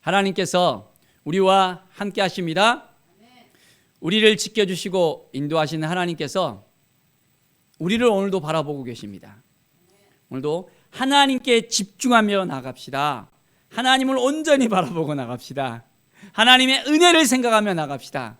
하나님께서 우리와 함께 하십니다. 우리를 지켜주시고 인도하시는 하나님께서 우리를 오늘도 바라보고 계십니다. 오늘도 하나님께 집중하며 나갑시다. 하나님을 온전히 바라보고 나갑시다. 하나님의 은혜를 생각하며 나갑시다.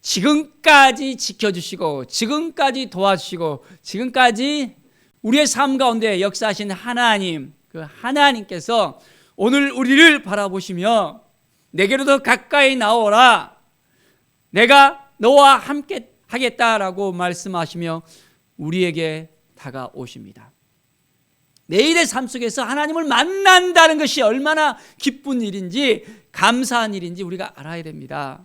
지금까지 지켜주시고, 지금까지 도와주시고, 지금까지 우리의 삶 가운데 역사하신 하나님, 그 하나님께서 오늘 우리를 바라보시며 내게로 더 가까이 나오라. 내가 너와 함께 하겠다라고 말씀하시며 우리에게 다가오십니다. 매일의 삶 속에서 하나님을 만난다는 것이 얼마나 기쁜 일인지 감사한 일인지 우리가 알아야 됩니다.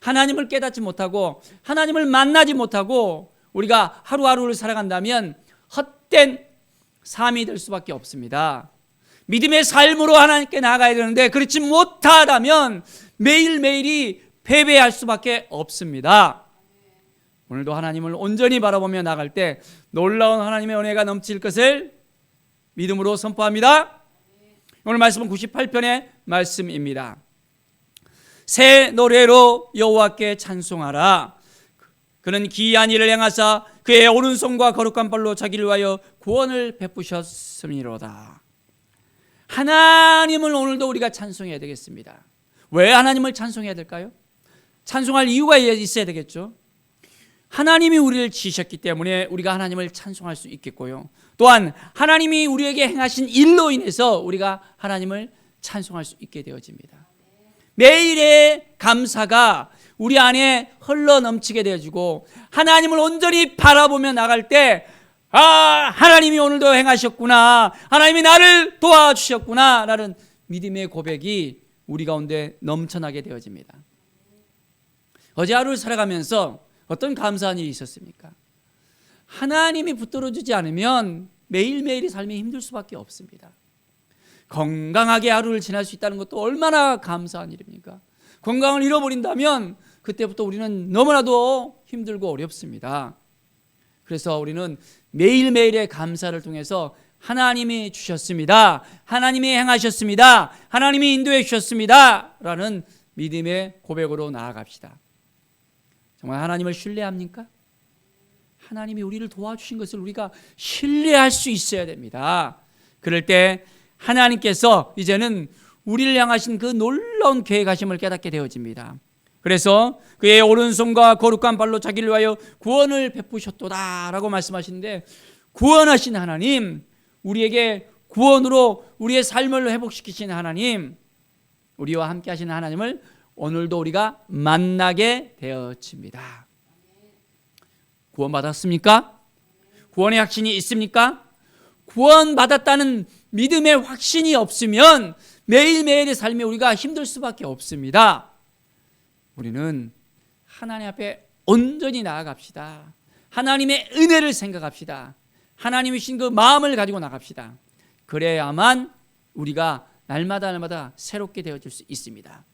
하나님을 깨닫지 못하고 하나님을 만나지 못하고 우리가 하루하루를 살아간다면 헛된 삶이 될 수밖에 없습니다. 믿음의 삶으로 하나님께 나아가야 되는데 그렇지 못하다면 매일매일이 패배할 수밖에 없습니다. 오늘도 하나님을 온전히 바라보며 나갈 때 놀라운 하나님의 은혜가 넘칠 것을 믿음으로 선포합니다. 오늘 말씀은 98편의 말씀입니다. 새 노래로 여호와께 찬송하라. 그는 기이한 일을 행하사 그의 오른손과 거룩한 발로 자기를 위하여 구원을 베푸셨음이로다. 하나님을 오늘도 우리가 찬송해야 되겠습니다. 왜 하나님을 찬송해야 될까요? 찬송할 이유가 있어야 되겠죠. 하나님이 우리를 지으셨기 때문에 우리가 하나님을 찬송할 수 있겠고요. 또한 하나님이 우리에게 행하신 일로 인해서 우리가 하나님을 찬송할 수 있게 되어집니다. 매일의 감사가 우리 안에 흘러 넘치게 되어지고 하나님을 온전히 바라보며 나갈 때 아, 하나님이 오늘도 행하셨구나. 하나님이 나를 도와주셨구나. 라는 믿음의 고백이 우리 가운데 넘쳐나게 되어집니다. 어제 하루를 살아가면서 어떤 감사한 일이 있었습니까? 하나님이 붙들어 주지 않으면 매일매일의 삶이 힘들 수밖에 없습니다. 건강하게 하루를 지날 수 있다는 것도 얼마나 감사한 일입니까? 건강을 잃어버린다면 그때부터 우리는 너무나도 힘들고 어렵습니다. 그래서 우리는 매일매일의 감사를 통해서 하나님이 주셨습니다. 하나님이 행하셨습니다. 하나님이 인도해 주셨습니다. 라는 믿음의 고백으로 나아갑시다. 정말 하나님을 신뢰합니까? 하나님이 우리를 도와주신 것을 우리가 신뢰할 수 있어야 됩니다. 그럴 때 하나님께서 이제는 우리를 향하신 그 놀라운 계획하심을 깨닫게 되어집니다. 그래서 그의 오른손과 거룩한 발로 자기를 위하여 구원을 베푸셨도다라고 말씀하시는데 구원하신 하나님, 우리에게 구원으로 우리의 삶을 회복시키신 하나님, 우리와 함께 하시는 하나님을 오늘도 우리가 만나게 되어집니다. 구원받았습니까? 구원의 확신이 있습니까? 구원받았다는 믿음의 확신이 없으면 매일매일의 삶에 우리가 힘들 수밖에 없습니다. 우리는 하나님 앞에 온전히 나아갑시다. 하나님의 은혜를 생각합시다. 하나님이 신 그 마음을 가지고 나갑시다. 그래야만 우리가 날마다 날마다 새롭게 되어질 수 있습니다.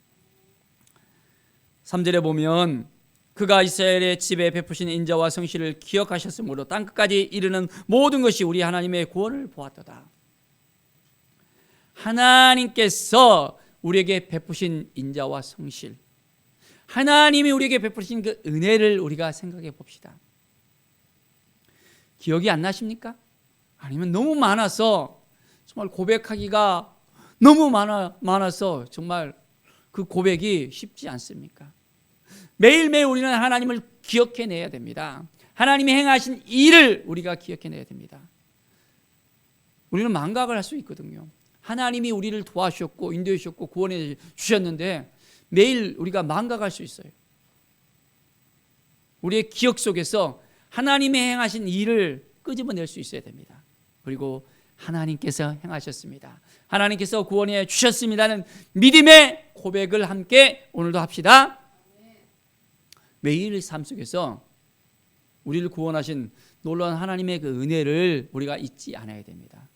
3절에 보면 그가 이스라엘의 집에 베푸신 인자와 성실을 기억하셨으므로 땅 끝까지 이르는 모든 것이 우리 하나님의 구원을 보았도다. 하나님께서 우리에게 베푸신 인자와 성실, 하나님이 우리에게 베푸신 그 은혜를 우리가 생각해 봅시다. 기억이 안 나십니까? 아니면 너무 많아서 정말 고백하기가 너무 많아 많아서 정말 그 고백이 쉽지 않습니까? 매일매일 우리는 하나님을 기억해내야 됩니다. 하나님이 행하신 일을 우리가 기억해내야 됩니다. 우리는 망각을 할 수 있거든요. 하나님이 우리를 도와주셨고 인도해 주셨고 구원해 주셨는데 매일 우리가 망각할 수 있어요. 우리의 기억 속에서 하나님의 행하신 일을 끄집어낼 수 있어야 됩니다. 그리고 하나님께서 행하셨습니다. 하나님께서 구원해 주셨습니다는 믿음의 고백을 함께 오늘도 합시다. 매일 삶 속에서 우리를 구원하신 놀라운 하나님의 그 은혜를 우리가 잊지 않아야 됩니다.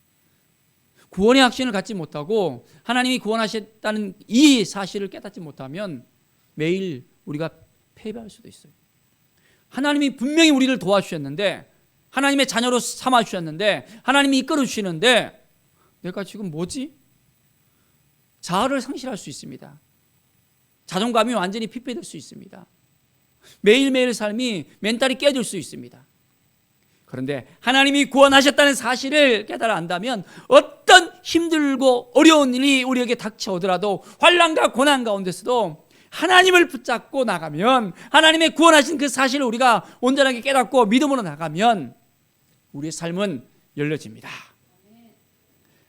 구원의 확신을 갖지 못하고 하나님이 구원하셨다는 이 사실을 깨닫지 못하면 매일 우리가 패배할 수도 있어요. 하나님이 분명히 우리를 도와주셨는데 하나님의 자녀로 삼아 주셨는데 하나님이 이끌어 주시는데 내가 지금 뭐지? 자아를 상실할 수 있습니다. 자존감이 완전히 피폐될 수 있습니다. 매일매일 삶이 멘탈이 깨질 수 있습니다. 그런데 하나님이 구원하셨다는 사실을 깨달아 안다면 어떤 힘들고 어려운 일이 우리에게 닥쳐오더라도 환란과 고난 가운데서도 하나님을 붙잡고 나가면 하나님의 구원하신 그 사실을 우리가 온전하게 깨닫고 믿음으로 나가면 우리의 삶은 열려집니다.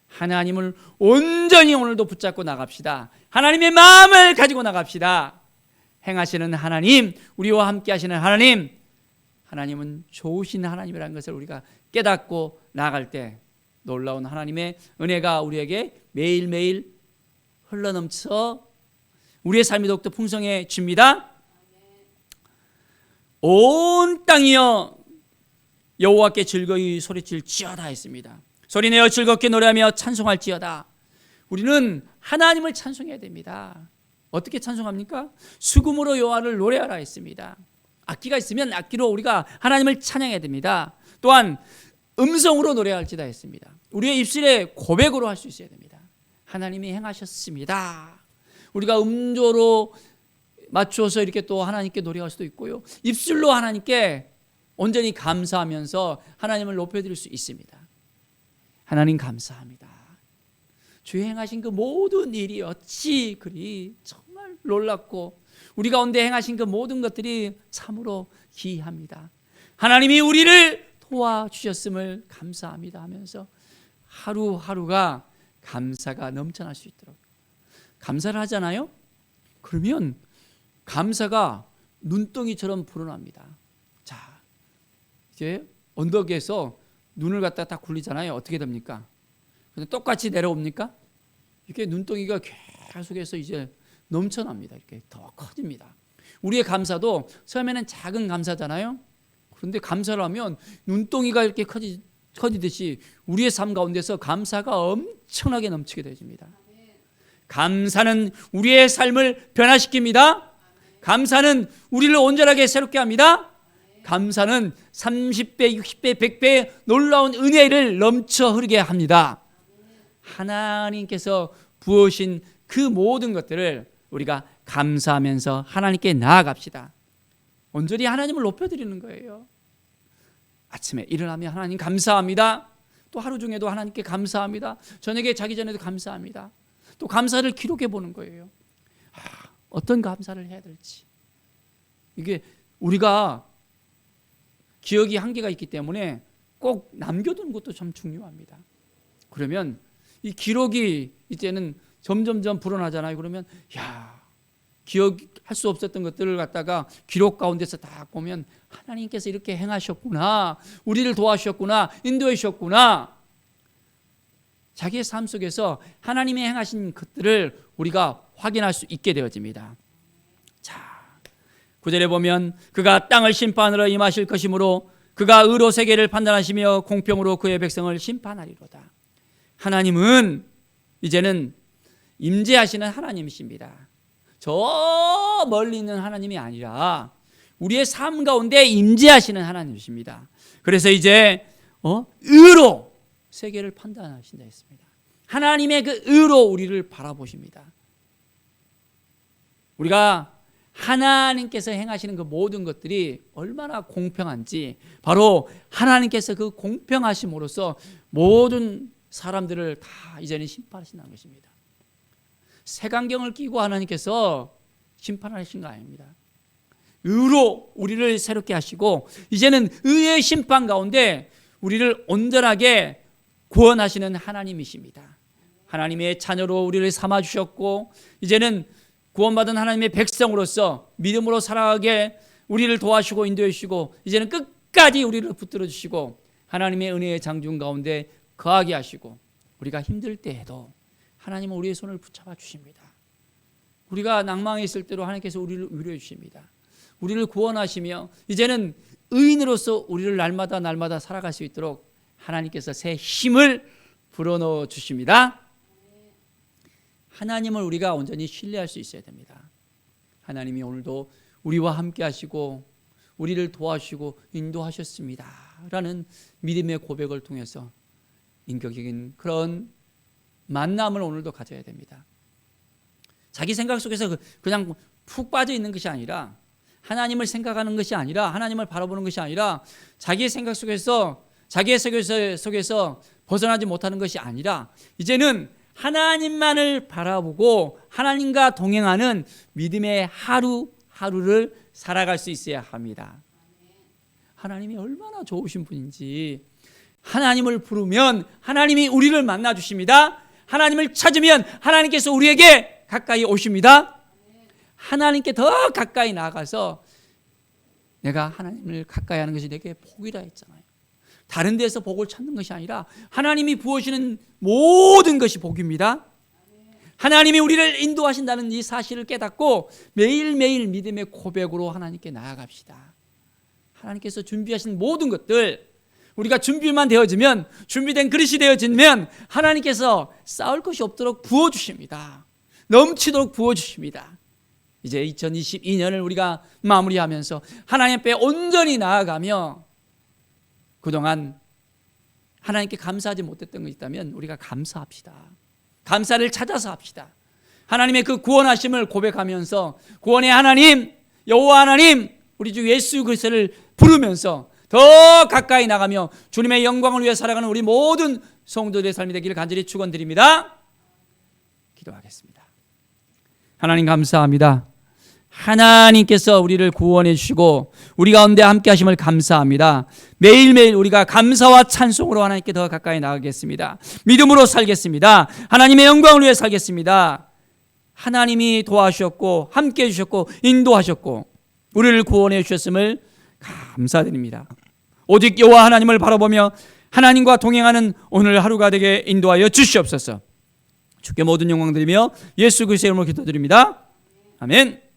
하나님을 온전히 오늘도 붙잡고 나갑시다. 하나님의 마음을 가지고 나갑시다. 행하시는 하나님, 우리와 함께 하시는 하나님, 하나님은 좋으신 하나님이라는 것을 우리가 깨닫고 나갈 때 놀라운 하나님의 은혜가 우리에게 매일매일 흘러넘쳐 우리의 삶이 더욱더 풍성해집니다. 온 땅이여 여호와께 즐거이 소리칠지어다 했습니다. 소리내어 즐겁게 노래하며 찬송할지어다. 우리는 하나님을 찬송해야 됩니다. 어떻게 찬송합니까? 수금으로 여호와를 노래하라 했습니다. 악기가 있으면 악기로 우리가 하나님을 찬양해야 됩니다. 또한 음성으로 노래할지다 했습니다. 우리의 입술에 고백으로 할 수 있어야 됩니다. 하나님이 행하셨습니다. 우리가 음조로 맞추어서 이렇게 또 하나님께 노래할 수도 있고요. 입술로 하나님께 온전히 감사하면서 하나님을 높여드릴 수 있습니다. 하나님 감사합니다. 주의 행하신 그 모든 일이 어찌 그리 정말 놀랍고 우리 가운데 행하신 그 모든 것들이 참으로 기이합니다. 하나님이 우리를 도와주셨음을 감사합니다 하면서 하루하루가 감사가 넘쳐날 수 있도록 감사를 하잖아요. 그러면 감사가 눈덩이처럼 불어납니다. 자, 이제 언덕에서 눈을 갖다 딱 굴리잖아요. 어떻게 됩니까? 근데 똑같이 내려옵니까? 이렇게 눈덩이가 계속해서 이제 넘쳐납니다. 이렇게 더 커집니다. 우리의 감사도 처음에는 작은 감사잖아요. 그런데 감사를 하면 눈덩이가 이렇게 커지, 커지듯이 우리의 삶 가운데서 감사가 엄청나게 넘치게 되집니다. 감사는 우리의 삶을 변화시킵니다. 감사는 우리를 온전하게 새롭게 합니다. 감사는 30배, 60배, 100배의 놀라운 은혜를 넘쳐 흐르게 합니다. 하나님께서 부으신 그 모든 것들을 우리가 감사하면서 하나님께 나아갑시다. 온전히 하나님을 높여드리는 거예요. 아침에 일어나면 하나님 감사합니다. 또 하루 중에도 하나님께 감사합니다. 저녁에 자기 전에도 감사합니다. 또 감사를 기록해 보는 거예요. 아, 어떤 감사를 해야 될지. 이게 우리가 기억이 한계가 있기 때문에 꼭 남겨두는 것도 참 중요합니다. 그러면 이 기록이 이제는 점점점 불어나잖아요. 그러면 야 기억할 수 없었던 것들을 갖다가 기록 가운데서 다 보면 하나님께서 이렇게 행하셨구나, 우리를 도와주셨구나, 인도해 주셨구나. 자기의 삶 속에서 하나님의 행하신 것들을 우리가 확인할 수 있게 되어집니다. 자, 구절에 보면 그가 땅을 심판하러 임하실 것이므로 그가 의로 세계를 판단하시며 공평으로 그의 백성을 심판하리로다. 하나님은 이제는 임재하시는 하나님이십니다. 저 멀리 있는 하나님이 아니라 우리의 삶 가운데 임재하시는 하나님이십니다. 그래서 이제 어? 의로 세계를 판단하신다 했습니다. 하나님의 그 의로 우리를 바라보십니다. 우리가 하나님께서 행하시는 그 모든 것들이 얼마나 공평한지 바로 하나님께서 그 공평하심으로써 모든 사람들을 다 이제는 심판하신다는 것입니다. 색안경을 끼고 하나님께서 심판하신 거 아닙니다. 의로 우리를 새롭게 하시고 이제는 의의 심판 가운데 우리를 온전하게 구원하시는 하나님이십니다. 하나님의 자녀로 우리를 삼아 주셨고 이제는 구원받은 하나님의 백성으로서 믿음으로 살아가게 우리를 도와주시고 인도해 주시고 이제는 끝까지 우리를 붙들어 주시고 하나님의 은혜의 장중 가운데 거하게 하시고 우리가 힘들 때에도 하나님은 우리의 손을 붙잡아 주십니다. 우리가 낭망에 있을 때로 하나님께서 우리를 위로해 주십니다. 우리를 구원하시며 이제는 의인으로서 우리를 날마다 날마다 살아갈 수 있도록 하나님께서 새 힘을 불어넣어 주십니다. 하나님을 우리가 온전히 신뢰할 수 있어야 됩니다. 하나님이 오늘도 우리와 함께 하시고 우리를 도와주시고 인도하셨습니다. 라는 믿음의 고백을 통해서 인격적인 그런 만남을 오늘도 가져야 됩니다. 자기 생각 속에서 그- 그냥 푹 빠져 있는 것이 아니라 하나님을 생각하는 것이 아니라 하나님을 바라보는 것이 아니라 자기의 생각 속에서 자기의 속에서, 속에서 벗어나지 못하는 것이 아니라 이제는 하나님만을 바라보고 하나님과 동행하는 믿음의 하루 하루를 살아갈 수 있어야 합니다. 하나님이 얼마나 좋으신 분인지 하나님을 부르면 하나님이 우리를 만나 주십니다. 하나님을 찾으면 하나님께서 우리에게 가까이 오십니다. 하나님께 더 가까이 나가서 내가 하나님을 가까이 하는 것이 내게 복이라 했잖아요. 다른 데서 복을 찾는 것이 아니라 하나님이 부어주시는 모든 것이 복입니다. 하나님이 우리를 인도하신다는 이 사실을 깨닫고 매일매일 믿음의 고백으로 하나님께 나아갑시다. 하나님께서 준비하신 모든 것들 우리가 준비만 되어지면 준비된 그릇이 되어지면 하나님께서 싸울 것이 없도록 부어 주십니다. 넘치도록 부어 주십니다. 이제 2022년을 우리가 마무리하면서 하나님 앞에 온전히 나아가며 그동안 하나님께 감사하지 못했던 것 있다면 우리가 감사합시다. 감사를 찾아서 합시다. 하나님의 그 구원하심을 고백하면서 구원의 하나님, 여호와 하나님, 우리 주 예수 그리스도를 부르면서 더 가까이 나가며 주님의 영광을 위해 살아가는 우리 모든 성도들의 삶이 되기를 간절히 축원드립니다. 기도하겠습니다. 하나님 감사합니다. 하나님께서 우리를 구원해 주시고 우리 가운데 함께 하심을 감사합니다. 매일매일 우리가 감사와 찬송으로 하나님께 더 가까이 나가겠습니다. 믿음으로 살겠습니다. 하나님의 영광을 위해 살겠습니다. 하나님이 도와주셨고 함께 해 주셨고 인도하셨고 우리를 구원해 주셨음을 감사드립니다. 오직 여호와 하나님을 바라보며 하나님과 동행하는 오늘 하루가 되게 인도하여 주시옵소서. 주께 모든 영광 드리며 예수 그리스도의 이름으로 기도드립니다. 아멘.